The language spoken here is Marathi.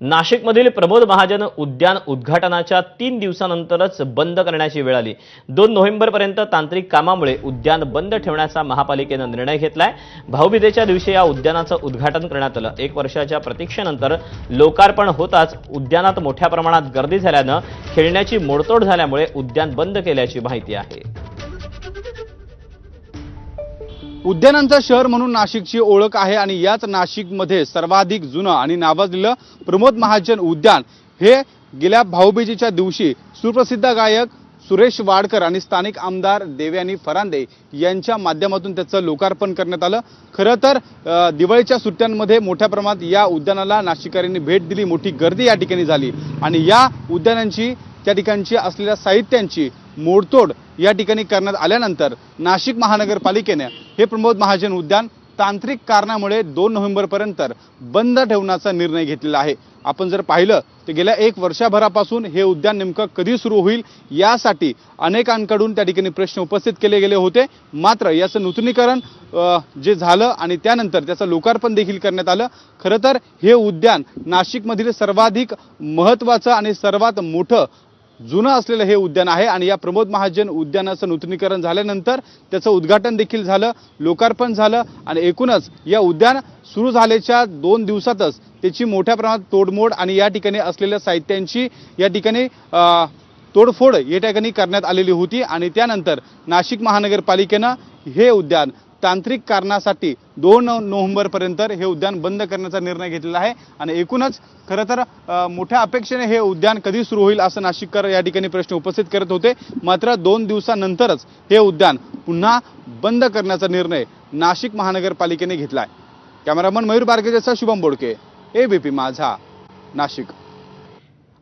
नाशिकमधील प्रबोध महाजन उद्यान उद्घाटनाच्या तीन दिवसानंतरच बंद करण्याची वेळ आली. दोन नोव्हेंबरपर्यंत तांत्रिक कामामुळे उद्यान बंद ठेवण्याचा महापालिकेनं निर्णय घेतलाय. भाऊबीजेच्या दिवशी या उद्यानाचं उद्घाटन करण्यात आलं. एक वर्षाच्या प्रतीक्षेनंतर लोकार्पण होताच उद्यानात मोठ्या प्रमाणात गर्दी झाल्यानं खेळण्याची मोडतोड झाल्यामुळे उद्यान बंद केल्याची माहिती आहे. उद्यानांचं शहर म्हणून नाशिकची ओळख आहे आणि याच नाशिकमध्ये सर्वाधिक जुनं आणि नावाजलेलं प्रमोद महाजन उद्यान हे गेल्या भाऊबीजेच्या दिवशी सुप्रसिद्ध गायक सुरेश वाडकर आणि स्थानिक आमदार देवयानी फरांदे यांच्या माध्यमातून त्याचं लोकार्पण करण्यात आलं. खरं तर दिवाळीच्या सुट्ट्यांमध्ये मोठ्या प्रमाणात या उद्यानाला नाशिककरांनी भेट दिली मोठी गर्दी या ठिकाणी झाली. आणि या उद्यानांची त्या ठिकाणची असलेल्या साहित्यांची मोडतोड या ठिकाणी करण्यात आल्यानंतर नाशिक महानगरपालिकेने हे प्रमोद महाजन उद्यान तांत्रिक कारणामुळे दोन नोव्हेंबरपर्यंत बंद ठेवण्याचा निर्णय घेतलेला आहे. आपण जर पाहिलं तर गेल्या एक वर्षभरापासून हे उद्यान नेमकं कधी सुरू होईल यासाठी अनेकांकडून त्या ठिकाणी प्रश्न उपस्थित केले गेले होते. मात्र याचं नूतनीकरण जे झालं आणि त्यानंतर त्याचं लोकार्पण देखील करण्यात आलं. खरं तर हे उद्यान नाशिकमधील सर्वाधिक महत्त्वाचं आणि सर्वात मोठं जुनं असलेलं हे उद्यान आहे आणि या प्रमोद महाजन उद्यानाचं नूतनीकरण झाल्यानंतर त्याचं उद्घाटन देखील झालं लोकार्पण झालं आणि एकूणच या उद्यान सुरू झाल्याच्या दोन दिवसातच त्याची मोठ्या प्रमाणात तोडमोड आणि या ठिकाणी असलेल्या साहित्यांची या ठिकाणी तोडफोड या ठिकाणी करण्यात आलेली होती आणि त्यानंतर नाशिक महानगरपालिकेनं हे उद्यान तांत्रिक कारणासाठी दोन नोव्हेंबरपर्यंत हे उद्यान बंद करण्याचा निर्णय घेतलेला आहे. आणि एकूणच खरं तर मोठ्या अपेक्षेने हे उद्यान कधी सुरू होईल असं नाशिककर या ठिकाणी प्रश्न उपस्थित करत होते. मात्र दोन दिवसानंतरच हे उद्यान पुन्हा बंद करण्याचा निर्णय नाशिक महानगरपालिकेने घेतला आहे कॅमेरामन मयूर बारकेजेचा शुभम बोडके एबीपी माझा नाशिक.